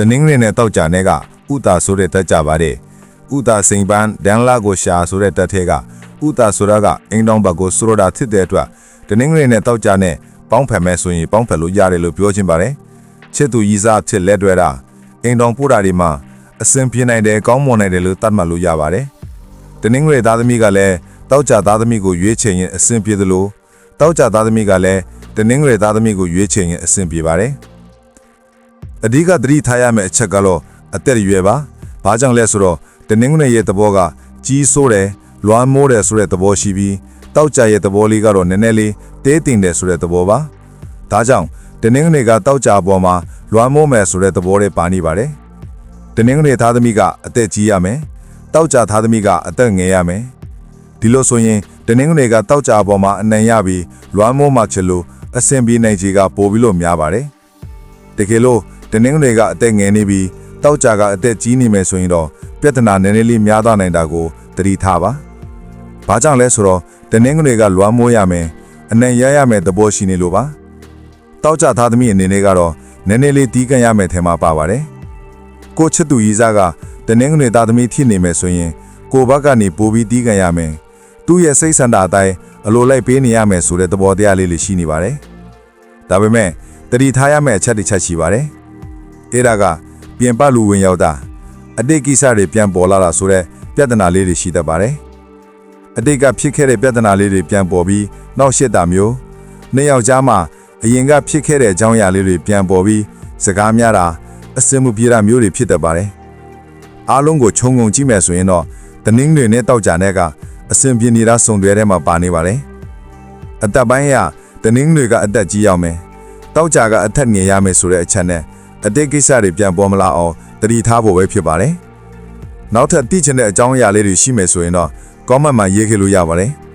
တနင်္ဂနွေနဲ့တောက်ကြတဲ့ကဥတာဆိုတဲ့တက်ကြပါတယ်ဥတာစိန်ပန်းဒန်လာကိုရှာဆိုတဲ့တက်ထဲကဥတာဆိုတာကအင်းတောင်ဘက်ကိုစရတာဖြစ်တဲ့အတွက်တနင်္ဂနွေနဲ့တောက်ကြနဲ့ပေါင်းဖက်မဲ့ဆိုရင်ပေါင်းဖက်လို့ရတယ်လို့ပြောချင်ပါတယ်ချစ်သူရီစားဖြစ်လက်တွေတာအင်းတောင်ပို့တာဒီမှာအစင်ပြင်းနိုင်တယ်ကောင်းမွန်နိုင်တယ်လို့သတ်မှတ်လို့ရပါတယ်တနင်္ဂနွေသားသမီးကလည်းတောက်ကြသားသမီးကိုရွေးချယ်ရင်အစင်ပြေသလိုတောက်ကြသားသမီးကလည်းတနင်္ဂနွေသားသမီးကိုရွေးချယ်ရင်အစင်ပြေပါတယ် အဓိကသတိထားရမယ့်အချက်ကတော့အသက်အရွယ်ပါ။ဘာကြောင့်လဲဆိုတော့တနင်္ဂနွေရဲ့သဘောကကြီးစိုးတယ်၊လွမ်းမိုးတယ်ဆိုတဲ့သဘောရှိပြီးတောက်ကြရဲ့သဘောလေးကတော့နည်းနည်းလေးတဲတင်တယ်ဆိုတဲ့သဘောပါ။ဒါကြောင့်တနင်္ဂနွေကတောက်ကြပေါ်မှာလွမ်းမိုးမယ်ဆိုတဲ့သဘောလေးပါနေပါတယ်။တနင်္ဂနွေသားသမီးကအသက်ကြီးရမယ်။တောက်ကြသားသမီးကအသက်ငယ်ရမယ်။ဒီလိုဆိုရင်တနင်္ဂနွေကတောက်ကြပေါ်မှာအနံ့ရပြီးလွမ်းမိုးမှချလို့အဆင်ပြေနိုင်ကြီးကပိုပြီးလို့များပါတယ်။တကယ်လို့ တနင်္ဂနွေကအသက်ငယ်နေပြီးတောက်ကြကအသက်ကြီးနေမယ်ဆိုရင်တော့ပြဿနာနည်းနည်းလေးများသွားနိုင်တာကိုသတိထားပါ။ဘာကြောင့်လဲဆိုတော့တနင်္ဂနွေကလွမ်းမိုးရမယ်အနံ့ရရမယ်သဘောရှိနေလို့ပါ။တောက်ကြသားသမီးအနေနဲ့ကတော့နည်းနည်းလေးတီးကန်ရမယ်ထဲမှာပါပါတယ်။ကိုချစ်သူရီစားကတနင်္ဂနွေသားသမီးဖြစ်နေမယ်ဆိုရင်ကိုဘက်ကနေပိုပြီးတီးကန်ရမယ်။သူ့ရဲ့စိတ်ဆန္ဒအတိုင်းအလိုလိုက်ပေးနေရမယ်ဆိုတဲ့သဘောတရားလေးလေးရှိနေပါတယ်။ဒါပေမဲ့တတိထားရမယ့်အချက်တစ်ချက်ရှိပါတယ်။ အဲ့ဒါကပြင်ပလူဝင်ရောက်တာအတိတ်ကိစ္စတွေပြန်ပေါ်လာတာဆိုတော့ပြဿနာလေးတွေရှိတတ်ပါတယ်။အတိတ်ကဖြစ်ခဲ့တဲ့ပြဿနာလေးတွေပြန်ပေါ်ပြီးနောက်ရှစ်တာမျိုးနှစ်ယောက်ကြားမှာအရင်ကဖြစ်ခဲ့တဲ့အကြောင်းအရာလေးတွေပြန်ပေါ်ပြီးစကားများတာအစင်မှုပြေတာမျိုးတွေဖြစ်တတ်ပါတယ်။အားလုံးကိုခြုံငုံကြည့်မယ်ဆိုရင်တော့တနင်းတွေနဲ့တောက်ကြတဲ့ကအစင်ပြေနေတာစုံတွေထဲမှာပါနေပါတယ်။အသက်ပိုင်းရတနင်းတွေကအသက်ကြီးရောက်မယ်။တောက်ကြကအထက်ငယ်ရမယ်ဆိုတဲ့အချက်နဲ့ အတိတ်ကိစ္စတွေပြန်ပေါ်မလာအောင်တတိထားဖို့ပဲဖြစ်ပါတယ်။နောက်ထပ်သိချင်တဲ့အကြောင်းအရာလေးတွေရှိမယ်ဆိုရင်တော့ comment မှာရေးခဲ့လို့ရပါတယ်။